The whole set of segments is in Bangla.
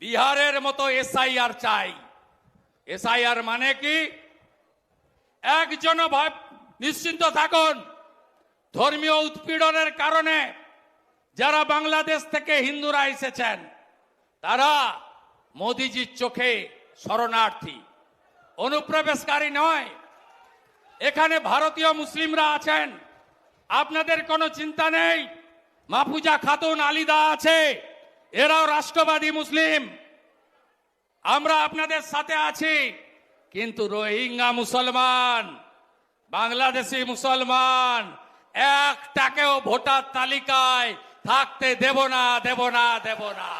বিহারের মতো এসআইআর চাই। এসআইআর মানে কি? একজন ভাব, নিশ্চিন্ত থাকুন, ধর্মীয় উৎপীড়নের কারণে যারা বাংলাদেশ থেকে হিন্দুরা এসেছেন, তারা মোদিজির চোখে শরণার্থী। অনুপ্রবেশকারী নয়। এখানে ভারতীয় মুসলিমরা আছেন। আপনাদের কোনো চিন্তা নেই? মাহফুজা খাতুন আলিদা আছে। এরাও রাষ্ট্রবাদী মুসলিম। আমরা আপনাদের সাথে আছি কিন্তু রোহিঙ্গা মুসলমান বাংলাদেশি মুসলমান একটাকেও ভোটার তালিকায় থাকতে দেব না দেব না দেব না।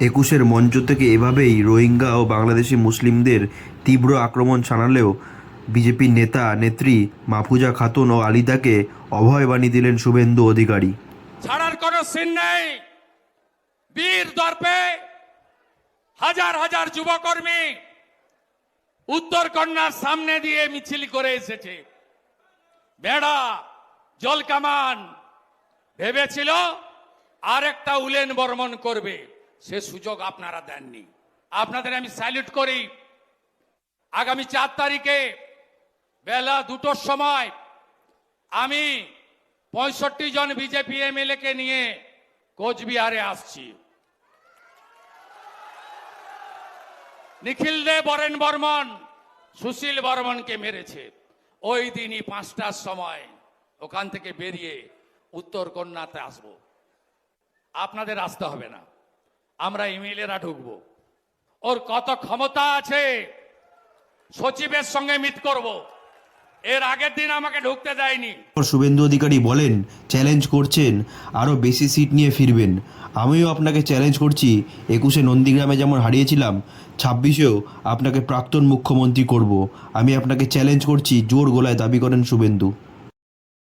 একুশের মঞ্চ থেকে এভাবেই রোহিঙ্গা ও বাংলাদেশি মুসলিমদের তীব্র আক্রমণ শানালেও বিজেপির নেতা নেত্রী মাফুজা খাতুন ও আলিদাকে অভয়বাণী দিলেন শুভেন্দু অধিকারী। ছাড়ার কোনো সিন নেই। বীর দর্পে হাজার হাজার যুবকর্মী উত্তর কন্যার সামনে দিয়ে মিছিল করে এসেছে। বেড়া জলকামান ভেবেছিল আর একটা উলেন বর্মন করবে। সে সুযোগ আপনারা দেননি। আপনাদের আমি স্যালুট করি। আগামী চার তারিখে বেলা দুটোর সময় আমি পঁয়ষট্টি জন বিজেপি এমএলএ কে নিয়ে কোচবিহারে আসছি। নিখিল দে, বরেন বর্মন। সুশীল বর্মনকে মেরেছে। ওই দিনই পাঁচটার সময় ওখান থেকে বেরিয়ে উত্তর কন্যাতে আসব। আপনাদের আসতে হবে না। আমরা ইমেলেরা ঢুকব। ওর কত ক্ষমতা আছে, সচিবের সঙ্গে মিট করব। এর আগের দিন আমাকে ঢুকতে দেয়নি। শুভেন্দু অধিকারী বলেন চ্যালেঞ্জ করছেন আরও বেশি সিট নিয়ে ফিরবেন। আমিও আপনাকে চ্যালেঞ্জ করছি। একুশে নন্দীগ্রামে যেমন হারিয়েছিলাম, ছাব্বিশেও আপনাকে প্রাক্তন মুখ্যমন্ত্রী করব। আমি আপনাকে চ্যালেঞ্জ করছি, জোর গলায় দাবি করেন শুভেন্দু।